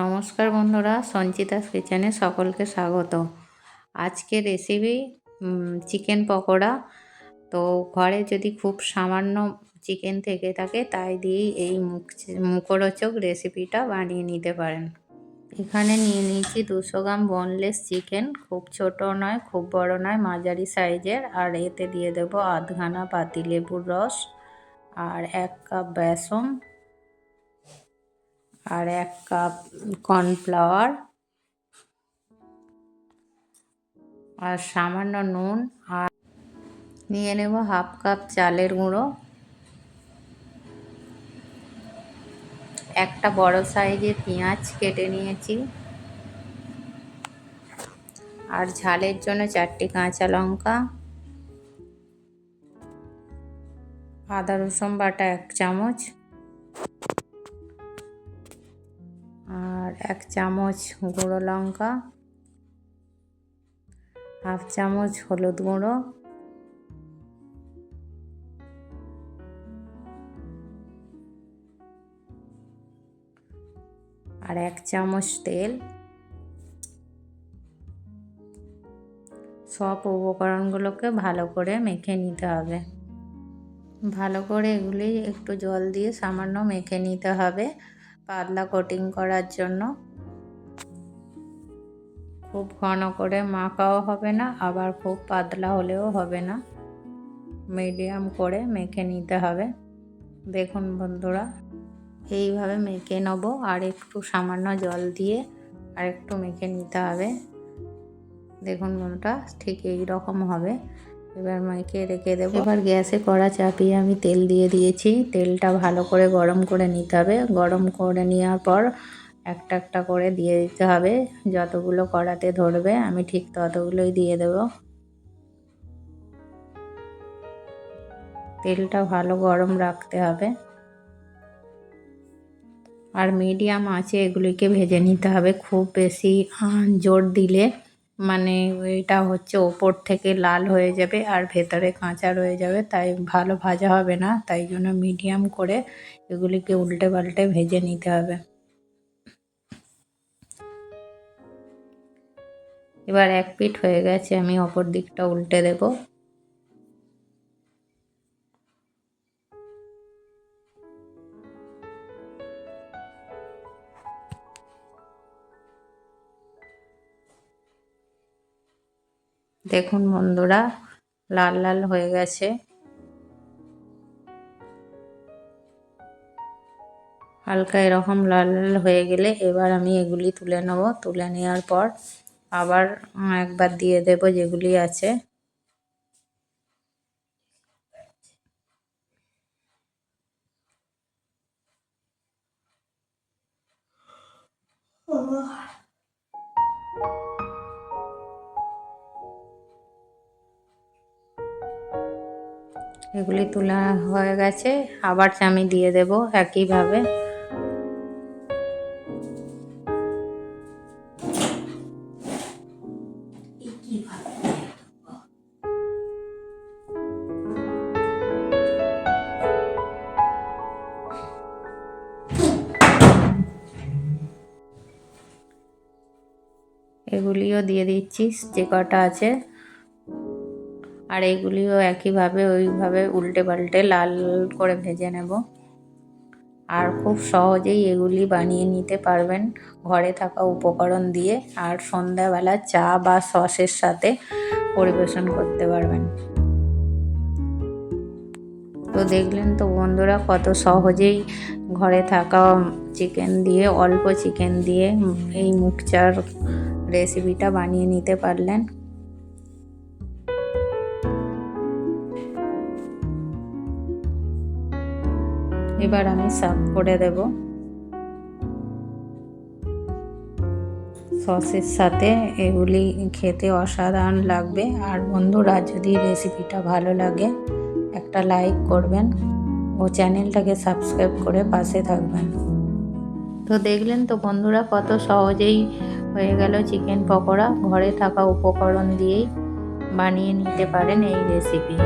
নমস্কার বন্ধুরা সঞ্চিতাস কিচেনে সকলকে স্বাগত। আজকে রেসিপি চিকেন পকোড়া। তো ঘরে যদি খুব সামান্য চিকেন থেকে থাকে, তাই দিয়েই এই মুখ, মুখরোচক রেসিপিটা বানিয়ে নিতে পারেন। এখানে নিয়ে নিয়েছি দুশো গ্রাম বোনলেস চিকেন খুব ছোট নয়, খুব বড় নয়, মাঝারি সাইজের। আর এতে দিয়ে দেবো আধখানা পাতিলেবুর রস আর এক কাপ বেসন। আর এক কাপ কর্নফ্লাওয়ার আর সামান্য নুন আর নিয়ে নেব হাফ কাপ চালের গুঁড়ো। একটা বড় সাইজে পেঁয়াজ কেটে নিয়েছি। আর ঝালের জন্য চারটি কাঁচা লঙ্কা। আদা রসুন বাটা এক চামচ। আর এক চামচ গুঁড়ো লঙ্কা, হাফ চামচ হলুদ গুঁড়ো, আর এক চামচ তেল। সব উপকরণগুলোকে ভালো করে মেখে নিতে হবে। ভালো করে এগুলি একটু জল দিয়ে সামান্য মেখে নিতে হবে। পাতলা কোটিং করার জন্য। খুব ঘন করে মাখাও হবে না, আবার খুব পাতলা হলেও হবে না। মিডিয়াম করে মেখে নিতে হবে। দেখুন বন্ধুরা, এইভাবে মেখে নেব, আর একটু সামান্য জল দিয়ে আর একটু মেখে নিতে হবে। দেখুন বন্ধুরা, ঠিক এই রকম হবে। এবার মাইকে রেখে দেবো। এবার গ্যাসে কড়া চাপিয়ে আমি তেল দিয়ে দিয়েছি। তেলটা ভালো করে গরম করে নিতে হবে। গরম করে নেওয়ার পর একটা একটা করে দিয়ে দিতে হবে। যতগুলো কড়াতে ধরবে, আমি ঠিক ততগুলোই দিয়ে দেব। তেলটা ভালো গরম রাখতে হবে। আর মিডিয়াম আছে এগুলিকে ভেজে নিতে হবে। খুব বেশি জোর দিলে মানে এটা হচ্ছে ওপর থেকে লাল হয়ে যাবে আর ভেতরে কাঁচা রয়ে যাবে, তাই ভালো ভাজা হবে না, তাই জন্য মিডিয়াম করে এগুলিকে উল্টে পাল্টে ভেজে নিতে হবে। এবার এক পিঠ হয়ে গেছে, আমি অপর দিকটা উল্টে দেবো। দেখুন বন্ধুরা, লাল লাল হয়ে গেছে। হালকা এরকম লাল লাল হয়ে গেলে এবার আমি এগুলি তুলে নেব। তুলে নেওয়ার পর আবার একবার দিয়ে দেব যেগুলি আছে। Oh. এগুলি তোলা হয়ে গেছে। আবার আমি দিয়ে দেব একইভাবে। এগুলিও দিয়ে দিচ্ছি, যে কটা আছে। আর এইগুলিও একইভাবে ওইভাবে উল্টে পাল্টে লাল করে ভেজে নেব। আর খুব সহজেই এগুলি বানিয়ে নিতে পারবেন ঘরে থাকা উপকরণ দিয়ে। আর সন্ধ্যাবেলা চা বা সসের সাথে পরিবেশন করতে পারবেন। তো দেখলেন তো বন্ধুরা, কত সহজেই ঘরে থাকা চিকেন দিয়ে, অল্প চিকেন দিয়ে এই মুখচার রেসিপিটা বানিয়ে নিতে পারলেন। এবার আমি সার্ভ করে দেব। সসের সাথে এগুলি খেতে অসাধারণ লাগবে। আর বন্ধুরা, যদি রেসিপিটা ভালো লাগে, একটা লাইক করবেন ও চ্যানেলটাকে সাবস্ক্রাইব করে পাশে থাকবেন। তো দেখলেন তো বন্ধুরা, কত সহজেই হয়ে গেল চিকেন পকোড়া। ঘরে থাকা উপকরণ দিয়েই বানিয়ে নিতে পারেন এই রেসিপি।